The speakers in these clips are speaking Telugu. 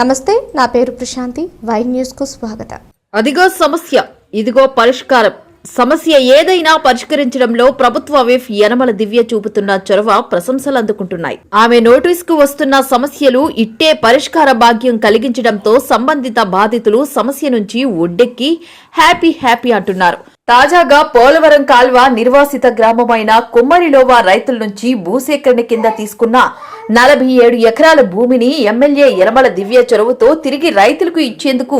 నమస్తే నా పేరు ప్రశాంతి. వై న్యూస్కు స్వాగతం. అదిగో సమస్య ఇదిగో పరిష్కారం. సమస్య ఏదైనా పరిష్కరించడంలో ప్రభుత్వ విఫ్ యనమల దివ్య చూపుతున్న చొరవ ప్రశంసలు అందుకుంటున్నాయి. ఆమె నోటీసుకు వస్తున్న సమస్యలు ఇట్టే పరిష్కార భాగ్యం కలిగించడంతో సంబంధిత బాధితులు సమస్య నుంచి ఒడ్డెక్కి హ్యాపీ హ్యాపీ అంటున్నారు. తాజాగా పోలవరం కాల్వ నిర్వాసిత గ్రామమైన కుమ్మరిలోవా రైతుల నుంచి భూసేకరణ కింద తీసుకున్న నలభై ఏడు ఎకరాల భూమిని ఎమ్మెల్యే యలమల దివ్య చొరవతో తిరిగి రైతులకు ఇచ్చేందుకు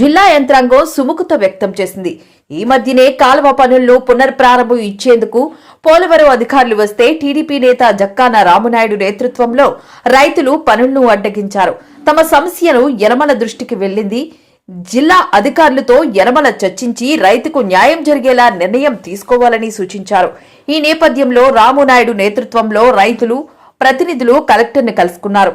జిల్లా యంత్రాంగం సుముఖత వ్యక్తం చేసింది. ఈ మధ్యనే కాలువ పనులను పునర్ప్రారంభం ఇచ్చేందుకు పోలవరం అధికారులు వస్తే టీడీపీ నేత జక్కాన రామనాయుడు నేతృత్వంలో రైతులు పనులను అడ్డగించారు. తమ సమస్యను యలమల దృష్టికి వెళ్ళింది జిల్లా అధికారులతో యనమల చర్చించి రైతుకు న్యాయం జరిగేలా నిర్ణయం తీసుకోవాలని సూచించారు. ఈ నేపథ్యంలో రామునాయుడు నేతృత్వంలో రైతులు ప్రతినిధులు కలెక్టర్ని కలుసుకున్నారు.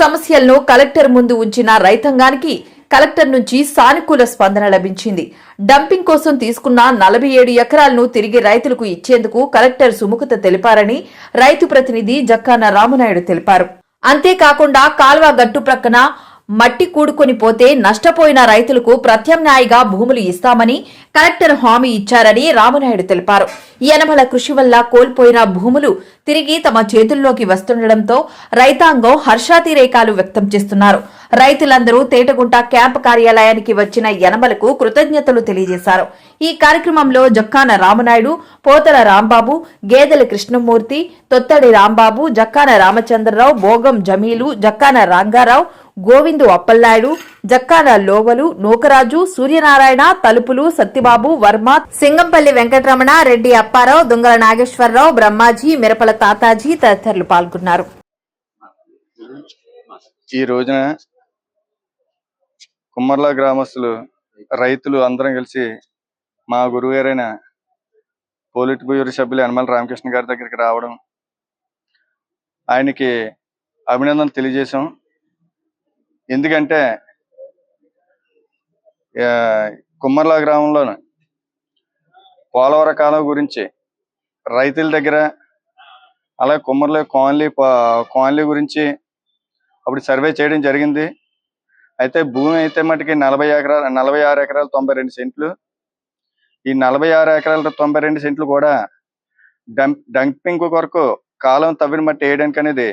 సమస్యలను కలెక్టర్ ముందు ఉంచిన రైతాంగానికి కలెక్టర్ నుంచి సానుకూల స్పందన లభించింది. డంపింగ్ కోసం తీసుకున్న నలభై ఏడు ఎకరాలను తిరిగి రైతులకు ఇచ్చేందుకు కలెక్టర్ సుముఖత తెలిపారని రైతు ప్రతినిధి జక్కాన రామనాయుడు తెలిపారు. అంతేకాకుండా కాల్వ గట్టు ప్రక్కన మట్టి కూడుకొని పోతే నష్టపోయిన రైతులకు ప్రత్యామ్నాయంగా భూములు ఇస్తామని కలెక్టర్ హామీ ఇచ్చారని రామనాయుడు తెలిపారు. యనమల కృషి వల్ల కోల్పోయిన భూములు తిరిగి తమ చేతుల్లోకి వస్తుండటంతో రైతాంగం హర్షాతిరేకాలు వ్యక్తం చేస్తున్నారు. రైతులందరూ తేటగుంట క్యాంపు కార్యాలయానికి వచ్చిన యనమలకు కృతజ్ఞతలు తెలియజేశారు. ఈ కార్యక్రమంలో జక్కాన రామనాయుడు పోతల రాంబాబు గేదెల కృష్ణమూర్తి తొత్తడి రాంబాబు జక్కాన రామచంద్రరావు భోగం జమీలు జక్కాన రంగారావు గోవిందు అప్పల్నాయుడు జక్కాన లోవలు నూకరాజు సూర్యనారాయణ తలుపులు సత్యబాబు వర్మ సింగంపల్లి వెంకటరమణ రెడ్డి అప్పారావు దొంగల నాగేశ్వరరావు బ్రహ్మాజీ మిరపల తాతాజీ తదితరులు పాల్గొన్నారు. ఈ రోజున కుమ్మర్లా గ్రామస్తులు రైతులు అందరం కలిసి మా గురువుగారైన పోలిట్ బ్యూరో సభ్యులు యనమల రామకృష్ణ గారి దగ్గరికి రావడం ఆయనకి అభినందన తెలియజేశాం. ఎందుకంటే కుమ్మర్ల గ్రామంలో పోలవర కాలం గురించి రైతుల దగ్గర అలాగే కుమ్మర్ల కాలనీ కాలనీ గురించి అప్పుడు సర్వే చేయడం జరిగింది. అయితే భూమి అయితే మటుకి నలభై ఎకరాలు నలభై ఆరు ఎకరాలు తొంభై రెండు సెంట్లు. ఈ నలభై ఆరు ఎకరాల తొంభై రెండు సెంట్లు కూడా డంప్ డంపింగ్ కొరకు కాలం తవ్విన మట్టి వేయడానికి అనేది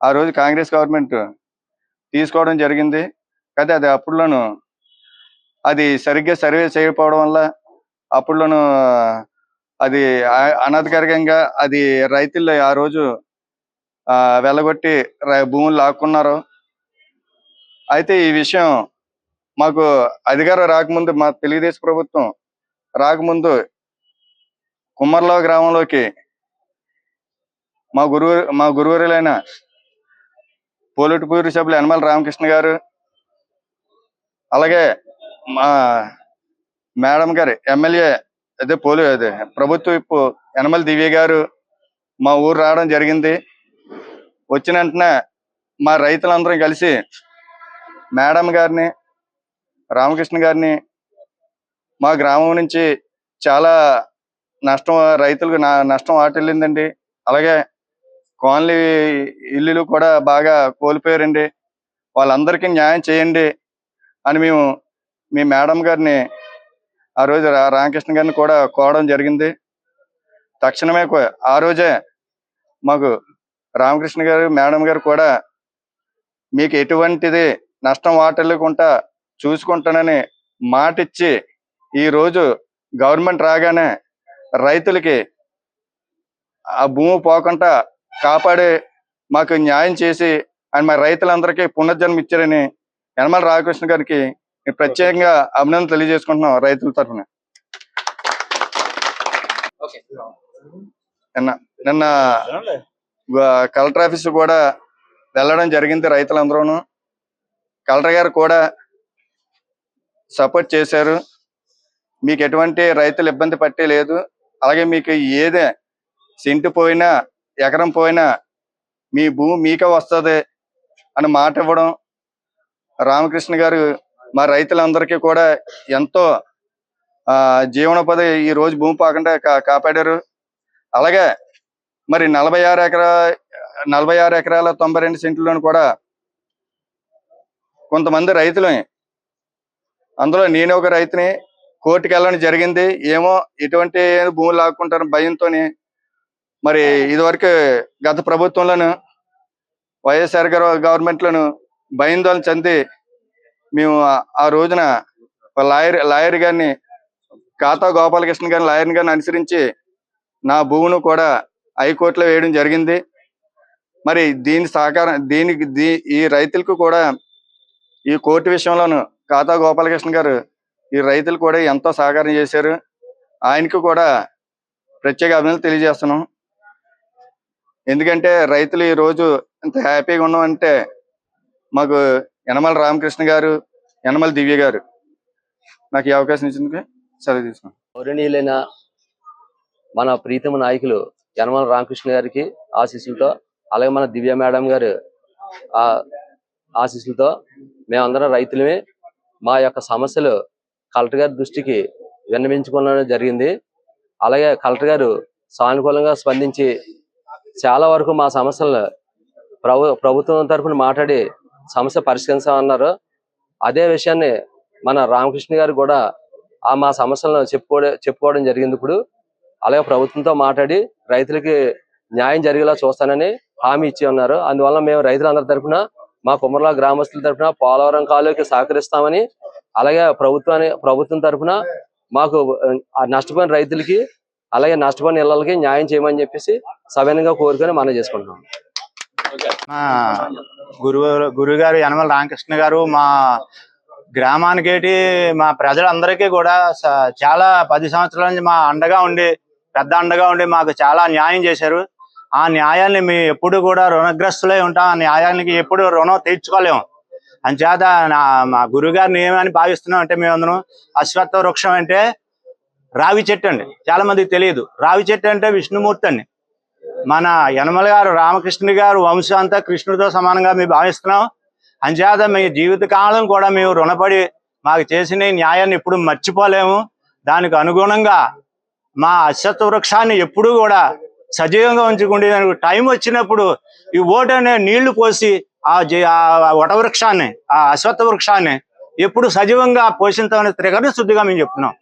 ఆ రోజు కాంగ్రెస్ గవర్నమెంట్ తీసుకోవడం జరిగింది. అయితే అది అప్పుడులోను అది సరిగ్గా సర్వే చేయకపోవడం వల్ల అప్పుడులోను అది అనధికారికంగా అది రైతుల్లో ఆ రోజు వెళ్ళగొట్టి భూములు లాక్కున్నారు. అయితే ఈ విషయం మాకు అధికారం రాకముందు మా తెలుగుదేశం ప్రభుత్వం రాకముందు కుమ్మర్ల గ్రామంలోకి మా గురువు మా గురువులైన పోలిటిపూరి సభ్యులు యనమల రామకృష్ణ గారు అలాగే మా మేడం గారు ఎమ్మెల్యే అదే పోలి అదే ప్రభుత్వ ఇప్పు యనమల దివ్య గారు మా ఊరు రావడం జరిగింది. వచ్చిన వెంటనే మా రైతులందరం కలిసి మేడం గారిని రామకృష్ణ గారిని మా గ్రామం నుంచి చాలా నష్టం రైతులకు నా- నష్టం వాటిల్లిందండి అలాగే కోన్లీ ఇల్లులు కూడా బాగా కోల్పోయారండి. వాళ్ళందరికీ న్యాయం చేయండి అని మేము మీ మేడం గారిని ఆ రోజు రా- రామకృష్ణ గారిని కూడా కోవడం జరిగింది. తక్షణమే ఆ రోజే మాకు రామకృష్ణ గారు మేడం గారు కూడా మీకు ఎటువంటిది నష్టం వాటిల్లకుండా చూసుకుంటానని మాటిచ్చి ఈ రోజు గవర్నమెంట్ రాగానే రైతులకి ఆ భూమి పోకుండా కాపాడి మాకు న్యాయం చేసి ఆయన మా రైతులందరికీ పునర్జన్మ ఇచ్చారని యనమల రామకృష్ణ గారికి ప్రత్యేకంగా అభినందన తెలియజేసుకుంటున్నాం రైతుల తరఫున. నిన్న నిన్న కలెక్టర్ ఆఫీస్ కూడా వెళ్ళడం జరిగింది రైతులందరూను. కలెక్టర్ గారు కూడా సపోర్ట్ చేశారు. మీకు ఎటువంటి రైతులు ఇబ్బంది పట్టే లేదు. అలాగే మీకు ఏదే సెంటు పోయినా ఎకరం పోయినా మీ భూమి మీకే వస్తుంది అని మాట ఇవ్వడం రామకృష్ణ గారు మా రైతులందరికీ కూడా ఎంతో ఆ జీవనోపాధి ఈ రోజు భూమి పోకుండా కా- కాపాడారు. అలాగే మరి నలభై ఆరు ఎకరా నలభై ఆరు ఎకరాల తొంభై రెండు సెంట్లను కూడా కొంతమంది రైతులని అందులో నేను ఒక రైతుని కోర్టుకి వెళ్ళడం జరిగింది. ఏమో ఎటువంటి భూములు లాక్కుంటారు భయంతోనే మరి ఇదివరకు గత ప్రభుత్వంలోను వైఎస్ఆర్ గారు గవర్నమెంట్లోను భయాందోళన చెంది మేము ఆ- రోజున లాయర్ లాయర్ గారిని ఖాతా గోపాలకృష్ణ గారిని లాయర్ గారిని అనుసరించి నా భూమును కూడా హైకోర్టులో వేయడం జరిగింది. మరి దీని సహకారం దీనికి దీ ఈ రైతులకు కూడా ఈ కోర్టు విషయంలోను ఖాతా గోపాలకృష్ణ గారు ఈ రైతులు కూడా ఎంతో సహకారం చేశారు. ఆయనకు కూడా ప్రత్యేక అభినందనలు తెలియజేస్తున్నాం. ఎందుకంటే రైతులు ఈ రోజు ఇంత హ్యాపీగా ఉన్నామంటే మాకు యనమల రామకృష్ణ గారు యనమల దివ్య గారు నాకు ఈ అవకాశం ఇచ్చిందుకు సెలవు తీసుకున్నాను గౌరవనీయులైన మన ప్రీతమ నాయకులు యనమల రామకృష్ణ గారికి ఆశీస్సులతో అలాగే మన దివ్య మేడం గారు ఆ ఆశీస్సులతో మేమందరం రైతులమే మా యొక్క సమస్యలు కలెక్టర్ గారి దృష్టికి విన్నవించుకోవడం జరిగింది. అలాగే కలెక్టర్ గారు సానుకూలంగా స్పందించి చాలా వరకు మా సమస్యలను ప్రభు ప్రభుత్వం తరఫున మాట్లాడి సమస్య పరిష్కరించామన్నారు. అదే విషయాన్ని మన రామకృష్ణ గారు కూడా ఆ మా సమస్యలను చెప్పుకోవడం చెప్పుకోవడం జరిగింది ఇప్పుడు. అలాగే ప్రభుత్వంతో మాట్లాడి రైతులకి న్యాయం జరిగేలా చూస్తానని హామీ ఇచ్చి ఉన్నారు. అందువల్ల మేము రైతులందరి తరఫున మా కుమరలా గ్రామస్తుల తరఫున పోలవరం కాలువకి సహకరిస్తామని అలాగే ప్రభుత్వాన్ని ప్రభుత్వం తరఫున మాకు నష్టపోయిన రైతులకి అలాగే నష్టపోయిన ఇళ్ళకి న్యాయం చేయమని చెప్పేసి సవినంగా కోరుకొని మనం చేసుకుంటున్నాం. మా గురువు గురుగారు యనమల రామకృష్ణ గారు మా గ్రామానికేటి మా ప్రజలందరికీ కూడా చాలా పది సంవత్సరాల నుంచి మా అండగా ఉండి పెద్ద అండగా ఉండి మాకు చాలా న్యాయం చేశారు. ఆ న్యాయాన్ని మేము ఎప్పుడు కూడా రుణగ్రస్తులై ఉంటాం. ఆ న్యాయానికి ఎప్పుడు రుణం తీర్చుకోలేము అంచేత నా మా గురుగారిని ఏమని భావిస్తున్నాం అంటే మేము అందరం అశ్వత్థ వృక్షం అంటే రావి చెట్టు అండి. చాలా మందికి తెలియదు. రావి చెట్టు అంటే విష్ణుమూర్తి అండి. మన యనమల గారు రామకృష్ణుడి గారు వంశం అంతా కృష్ణుడితో సమానంగా మేము భావిస్తున్నాం. అంచేత మీ జీవితకాలం కూడా మేము రుణపడి మాకు చేసిన న్యాయాన్ని ఎప్పుడు మర్చిపోలేము. దానికి అనుగుణంగా మా అశ్వత్థ వృక్షాన్ని ఎప్పుడూ కూడా సజీవంగా ఉంచుకుంటే దానికి టైం వచ్చినప్పుడు ఈ ఓటు అనే నీళ్ళు పోసి ఆ వటవృక్షాన్ని ఆ వట వృక్షాన్ని ఆ అశ్వత్థ వృక్షాన్ని ఎప్పుడు సజీవంగా పోషించామనే త్రికరణ శుద్ధిగా మేము చెప్తున్నాం.